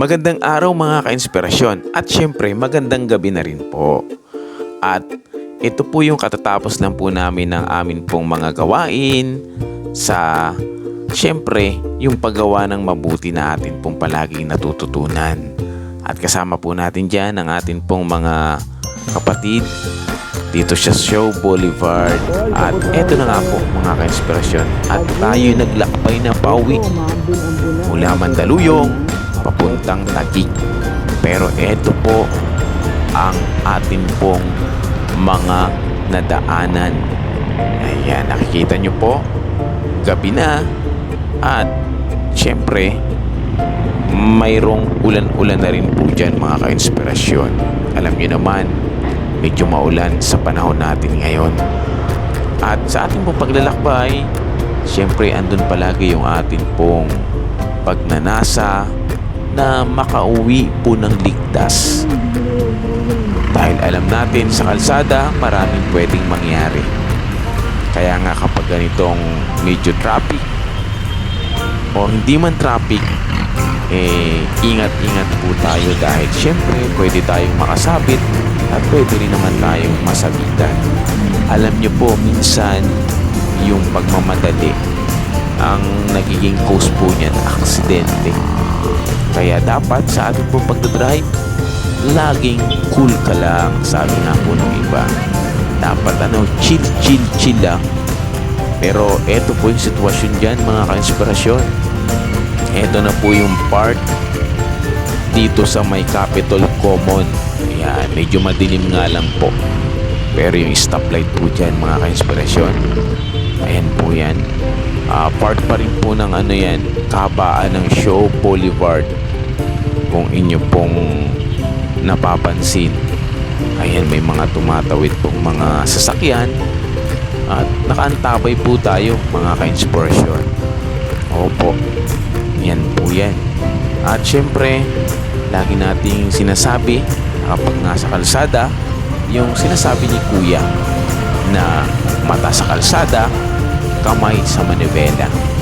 Magandang araw mga ka-inspirasyon at syempre magandang gabi na rin po. At ito po yung katatapos lang po namin ng amin pong mga gawain sa syempre yung paggawa ng mabuti na atin pong palaging natututunan. At kasama po natin dyan ang atin pong mga kapatid dito sa Show Boulevard. At eto na nga po mga ka-inspirasyon. At tayo naglakbay na pauwi mula Mandaluyong papuntang Taguig. Pero eto po ang atin pong mga nadaanan. Ayan, nakikita nyo po. Gabi na. At syempre, mayroong ulan-ulan na rin po dyan mga ka-inspirasyon. Alam nyo naman, medyo maulan sa panahon natin ngayon. At sa ating pong paglalakbay, syempre andun palagi yung atin pong pagnanasa na makauwi po ng ligtas. Dahil alam natin sa kalsada, maraming pwedeng mangyari. Kaya nga kapag ganitong medyo traffic o hindi man traffic, eh, ingat-ingat po tayo dahil syempre pwede tayong makasabit at pwede rin naman tayong masabitan. Alam nyo po, minsan yung pagmamadali ang nagiging cause po niyan aksidente. Kaya dapat sa ating pong pagdadrive, laging cool ka lang, sabi nga po ng iba. Dapat ano, chill, chill, chill lang. Pero eto po yung sitwasyon dyan mga ka-inspirasyon. Eto na po yung part dito sa may Capitol Common. Ayan, medyo madilim nga lang po. Pero yung stoplight po dyan mga ka-inspirasyon. Ayan po yan. Ah, part pa rin po ng ano yan, kabaan ng Show Boulevard. Kung inyo pong napapansin. Ayan, may mga tumatawid pong mga sasakyan. At nakaantabay po tayo mga ka-inspirasyon. Opo, yan po yan. At syempre, lagi nating sinasabi na kapag nasa kalsada, yung sinasabi ni Kuya na mata sa kalsada, kamay sa manibela.